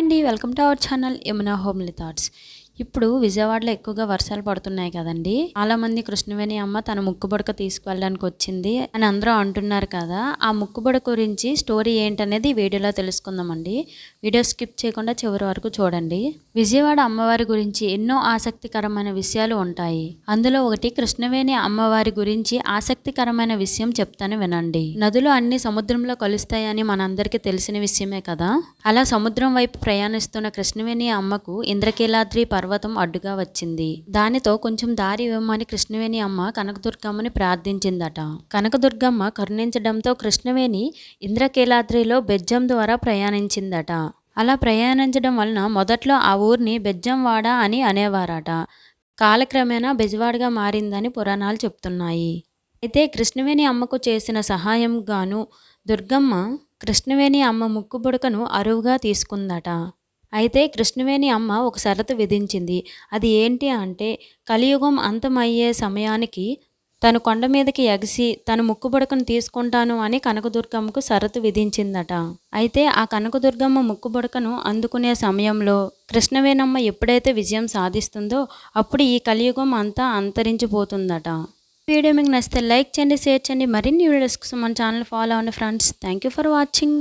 అండి. Welcome to our channel Yamuna homely thoughts. ఇప్పుడు విజయవాడలో ఎక్కువగా వర్షాలు పడుతున్నాయి కదండి. చాలా మంది కృష్ణవేణి అమ్మ తన ముక్కుబుడక తీసుకువెళ్ళడానికి వచ్చింది అని అందరూ అంటున్నారు కదా. ఆ ముక్కుబుడక గురించి స్టోరీ ఏంటనేది వీడియోలో తెలుసుకుందామండి. వీడియో స్కిప్ చేయకుండా చివరి వరకు చూడండి. విజయవాడ అమ్మవారి గురించి ఎన్నో ఆసక్తికరమైన విషయాలు ఉంటాయి. అందులో ఒకటి కృష్ణవేణి అమ్మవారి గురించి ఆసక్తికరమైన విషయం చెప్తాను వినండి. నదులు అన్ని సముద్రంలో కలుస్తాయని మనందరికీ తెలిసిన విషయమే కదా. అలా సముద్రం వైపు ప్రయాణిస్తున్న కృష్ణవేణి అమ్మకు ఇంద్రకీలాద్రి పర్వతం అడ్డుగా వచ్చింది. దానితో కొంచెం దారి ఇవ్వమని కృష్ణవేణి అమ్మ కనకదుర్గమ్మని ప్రార్థించిందట. కనకదుర్గమ్మ కరుణించడంతో కృష్ణవేణి ఇంద్రకీలాద్రిలో బెజ్జం ద్వారా ప్రయాణించిందట. అలా ప్రయాణించడం వలన మొదట్లో ఆ ఊరిని బెజ్జంవాడ అని అనేవారట. కాలక్రమేణా బెజవాడగా మారిందని పురాణాలు చెప్తున్నాయి. అయితే కృష్ణవేణి అమ్మకు చేసిన సహాయం గాను దుర్గమ్మ కృష్ణవేణి అమ్మ ముక్కుబుడకను అరువుగా తీసుకుందట. అయితే కృష్ణవేణి అమ్మ ఒక షరతు విధించింది. అది ఏంటి అంటే కలియుగం అంతమయ్యే సమయానికి తను కొండ మీదకి ఎగసి తను ముక్కుబుడకను తీసుకుంటాను అని కనకదుర్గమ్మకు షరతు విధించిందట. అయితే ఆ కనకదుర్గమ్మ ముక్కుబుడకను అందుకునే సమయంలో కృష్ణవేణమ్మ ఎప్పుడైతే విజయం సాధిస్తుందో అప్పుడు ఈ కలియుగం అంతా అంతరించిపోతుందట. వీడియో మీకు నచ్చితే లైక్ చేయండి షేర్ చేయండి. మరిన్ని వీడియోస్ కోసం మన ఛానల్ ఫాలో అవ్వండి friends. Thank you for watching.